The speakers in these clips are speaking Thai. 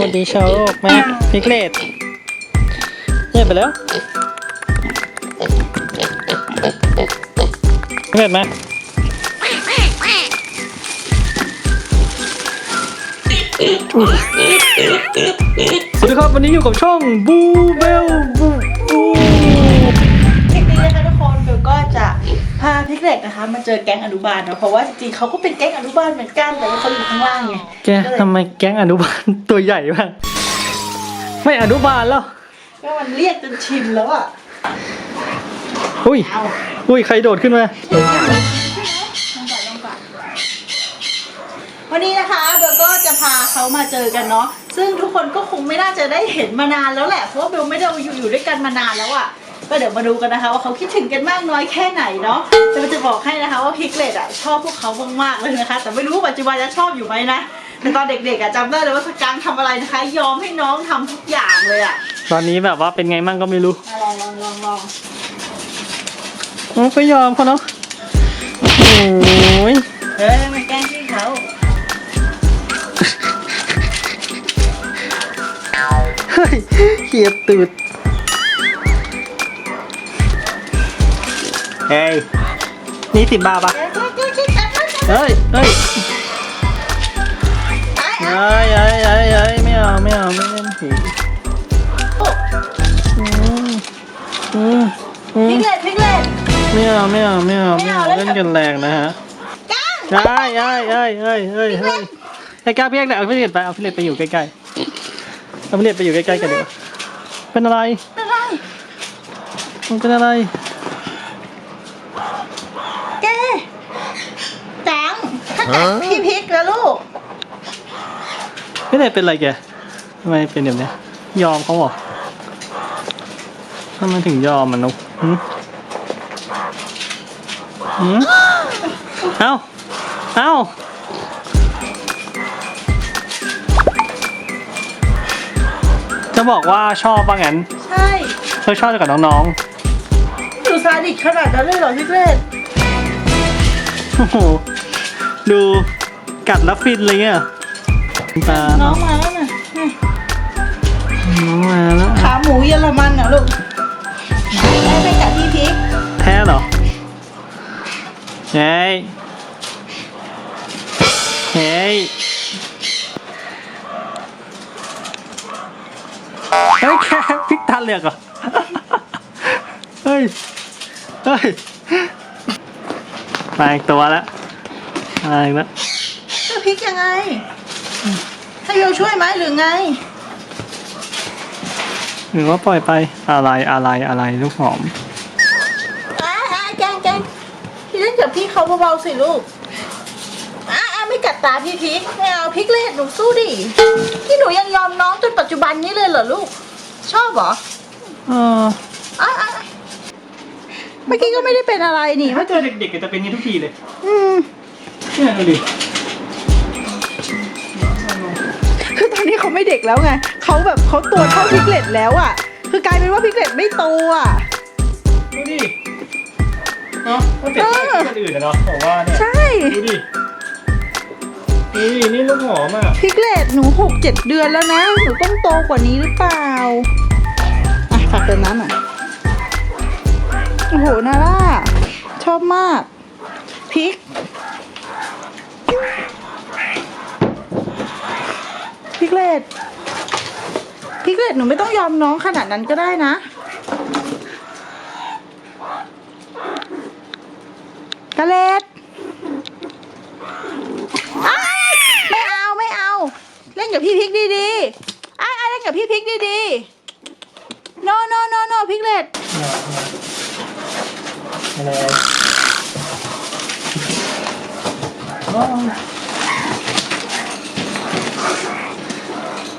วัสดีชาวโลกแม่พิกเลตเงียบไปแล้วพิกเลตไหมสวัสดีครับวันนี้อยู่กับช่องบูเบลบู พาพิกเล็กนะคะ มาเจอแก๊งอนุบาลเนาะเพราะว่าจริงๆเขาก็เป็นแก๊งอนุบาลเหมือนกันแต่ว่าเขาอยู่ข้างล่างไงแกทำไมแก๊งอนุบาล ตัวใหญ่บ้างไม่อนุบาลแล้ว ก็มันเรียกจนชินแล้วอะอุ้ย เอาอุ้ย ใครโดดขึ้นมา วันนี้นะคะเบลก็จะพาเขามาเจอกันเนาะซึ่งทุกคนก็คงไม่น่าจะได้เห็นมานานแล้วแหละเพราะว่าเบลไม่ได้อยู่อยู่ด้วยกันมานานแล้วอะ ก็เดี๋ยวมาดูกันนะคะ ว่าเขาคิดถึงกันมากน้อยแค่ไหนเนาะแต่มันจะบอกให้นะคะว่าพิกเลตอะชอบพวกเขามากๆเลยนะคะ แต่ไม่รู้ว่าปัจจุบันจะชอบอยู่ไหมนะแต่ตอนเด็กๆอะจำได้เลยว่าสกังทำอะไรนะคะ ยอมให้น้องทำทุกอย่างเลยอะตอนนี้แบบว่าเป็นไงมั่งก็ไม่รู้มาลองลองลองลองโอ้ก็ยอมเขาเนาะโอ้ยเฮ้ยมาแกล้งพี่เขาเฮ้ยเขียบตูด เฮ้ย นี่สิบบาทปะแกล้งแกล้งแกล้งแกล้งแกล้งแกล้งเฮ้ยเฮ้ยเฮ้ยเฮ้ยเฮ้ยเฮ้ยไม่เอาไม่เอาไม่เล่นผีอืมอืมอืพิมกเลตพิกเลตไม่เอาไม่เอาไม่เอาไม่เอาไม่เอาเล่นกันแรงนะฮะก้างเฮ้ยเฮ้ยเฮ้ยเฮ้ยเฮ้ยเฮ้ยไอ้กล้าพี่เอกเอาพี่เล็ดไปเอาพี่เล็ดไปอยู่ใกล้ๆเอาพี่เล็ดไปอยู่ใกล้ๆกันดีกว่าเป็นอะไรเป็นไรมันเป็นอะไร แกจั งถ้าจังพี่พิกแล้วลูกพี่เล็ดเป็นอะไรแกทำไมเป็นแบบเนี้ย ยอมเขาเหรอทำไมถึงยอมมันนุ๊กหืมหืมเอ้า เอ้าจะบอกว่าชอบว่างั้นใช่เธอชอบกับน้องดูซาดิสขนาดนั้นเลยเหรอพิกเลตๆโอ้โห ดูกัดแล้วฟินเลยเงี้ยตาน้องมาแล้วน่ะน้องมาแล้วขาหมูเยอรมันเหรอลูกได้ไปกับพี่พิกแท้เหรอเฮ้ยเฮ้ยเฮ้ยแค่พริกตาเหลือกเหรอเฮ้ย เฮ้ยมาอีกตัวแล้วมา อีกแล้วจะพิกยังไง ให้โยช่วยไหมหรือไง หรือว่าปล่อยไปอะไรอะไรอะไรลูกหอมอ่าอ่าแกงแกงพี่เล่นกับพี่เขาเบาๆสิลูกอ่าอ่าไม่กัดตาพี่พิกไม่เอาพิกเลตหนูสู้ดิที่หนูยังยอมน้องจนปัจจุบันนี้เลยเหรอลูก ชอบเหรอเอออะอะอะเมื่อกี้ก็ไม่ได้เป็นอะไรนี่ถ้าเจอเด็กๆก็จะเป็นอย่างนี้ทุกทีเลย อืม เนี่ยดูดิคือตอนนี้เขาไม่เด็กแล้วไงเขาแบบเขาตัวเท่าพิกเลตแล้วอะ คือกลายเป็นว่าพิกเลตไม่โตอะ ดูดิเนาะก็เปรียบเทียบกับคนอื่นนะเนาะบอกว่าเนี่ยใช่ ดูดิดูดินี่ลูกหอมอะพิกเลตหนูหกเจ็ดเดือนแล้วนะ หนูต้องโตกว่านี้หรือเปล่า อะฝากเติมน้ำหน่อยโอ้โห นาร่า ชอบมาก พริก พิก เลตพิกเลตหนูไม่ต้องยอมน้องขนาดนั้นก็ได้นะ กาเลตไม่เอาไม่เอา เล่นกับพี่พิกดีๆอ้ายอ้เล่นกับพี่พิกดีๆ no no no no พิกเลตอะไร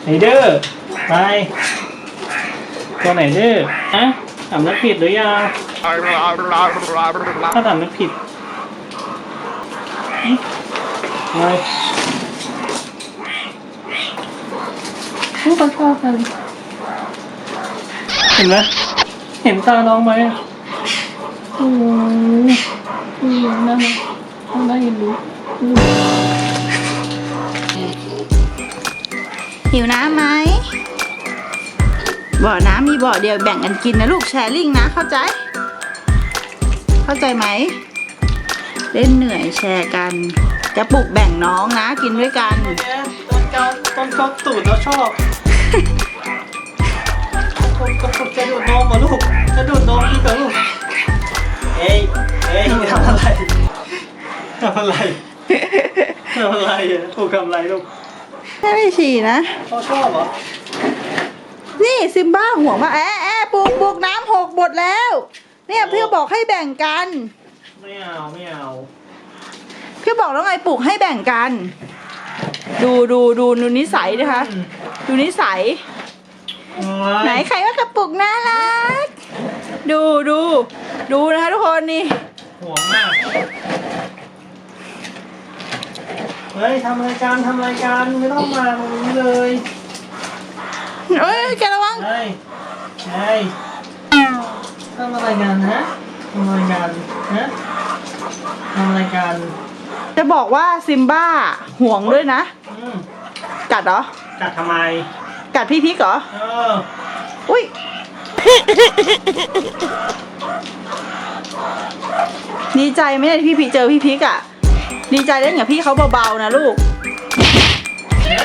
ไหนเด้อไปตัวไหนเด้ออะถามนักผิดหรือยังถ้าถามนักผิดอืมอะไรผู้ประชากันเห็นไหมเห็นตาน้องไหมอะโอ้ยอืมนั่นน่ะนั่นได้ยินรู้ หิวน้ำไหมบ่อน้ำมีบ่อเดียวแบ่งกันกินนะลูกแชร์ลิงนะเข้าใจ เข้าใจไหม เล่นเหนื่อยแชร์กัน จะปลุกแบ่งน้องนะกินด้วยกันเนี่ยต้นเกาต้นเกาตูดแล้วชอบต้นกระปุกจะดูดนมเหรอลูกจะดูดนมอีกเหรอลูกเอ้ยเอ้ยทำอะไรทำอะไรทำอะไรอะถูกทำอะไรลูก ไม่ไม่ฉี่นะเขาชอบเหรอ นี่ซิมบ้าห่วงมากแอะแอะปลุกปลุกน้ำหกหมดแล้ว เนี่ยพี่บอกให้แบ่งกัน ไม่เอาไม่เอาพี่บอกแล้วไงปลุกให้แบ่งกัน ดูดูดูดูนิสัยนะคะดูนิสัย ไหนใครว่ากระปุกน่ารัก ดูดูดูนะคะทุกคนนี่ห่วงมาก เฮ้ยทำรายการทำรายการไม่ต้องมาตรงนี้เลยเอ้ยแกระวังเฮ้ยเฮ้ยทำอะไรกันฮะทำอะไรกันฮะทำอะไรกันจะบอกว่าซิมบ้าห่วงด้วยนะ อืมกัดเหรอกัดทำไม กัดพี่พิกเหรอ เอออุ้ย ดีใจไหมเนี่ยที่พี่พิกเจอพี่พิกอะ ดีใจเล่นกับพี่เขาเบาๆนะลูก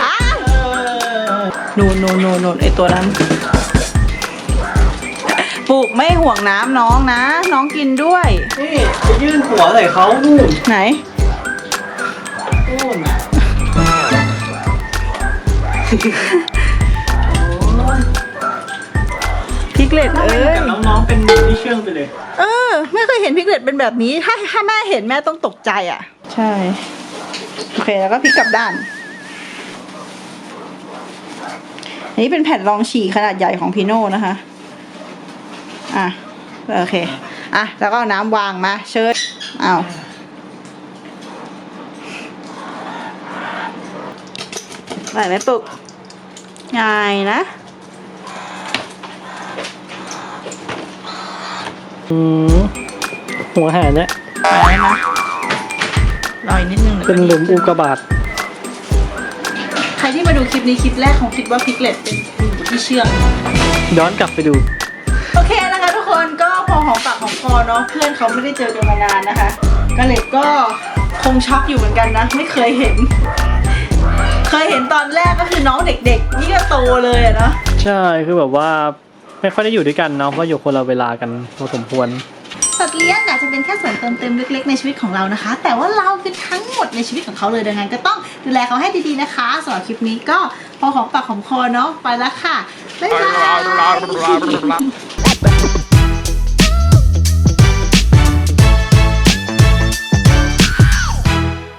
อ้าเออนูนนูนนูนนูนไอตัวนั้น ปลูกไม่ห่วงน้ำน้องนะ น้องกินด้วย นี่ไปยื่นหัวใส่เขานู่นไหน นู่นโอ้ยพิกเลตทำไมเอ้ย กับน้องๆเป็นมือที่เชื่องไปเลย เออ ไม่เคยเห็นพิกเลตเป็นแบบนี้ ถ้าถ้าแม่เห็นแม่ต้องตกใจอะ ใช่ โอเคแล้วก็พลิกกลับด้าน อันนี้เป็นแผ่นรองฉี่ขนาดใหญ่ของพีโน่นะคะ อะ โอเค อะ แล้วก็เอาน้ำวางมา เชิญเอาไหวไหมปุกง่ายนะอืมหัวแหนเนี่ยไปแล้วนะ รออีกนิดนึงเป็นหลุมอุกกาบาตใครที่มาดูคลิปนี้คลิปแรกคงคิดว่าพิกเลตเป็นหมูที่เชื่อง ย้อนกลับไปดู โอเคนะคะทุกคนก็พอหอมปากหอมคอเนาะเพื่อนเขาไม่ได้เจอกันมานานนะคะกาเล็ตก็คงช็อกอยู่เหมือนกันนะ ไม่เคยเห็น เคยเห็นตอนแรกก็คือน้องเด็กๆ นี่ก็โตเลยอะเนาะใช่คือแบบว่าไม่ค่อยได้อยู่ด้วยกันเนาะเพราะอยู่คนละเวลากันพอสมควร สัตว์เลี้ยงอาจจะเป็นแค่ส่วนเติมเต็มเล็กๆในชีวิตของเรานะคะ แต่ว่าเราคือทั้งหมดในชีวิตของเขาเลยดังนั้นก็ต้องดูแลเขาให้ดีๆนะคะสำหรับคลิปนี้ก็พอหอมปากหอมคอเนาะไปแล้วค่ะบ๊ายบาย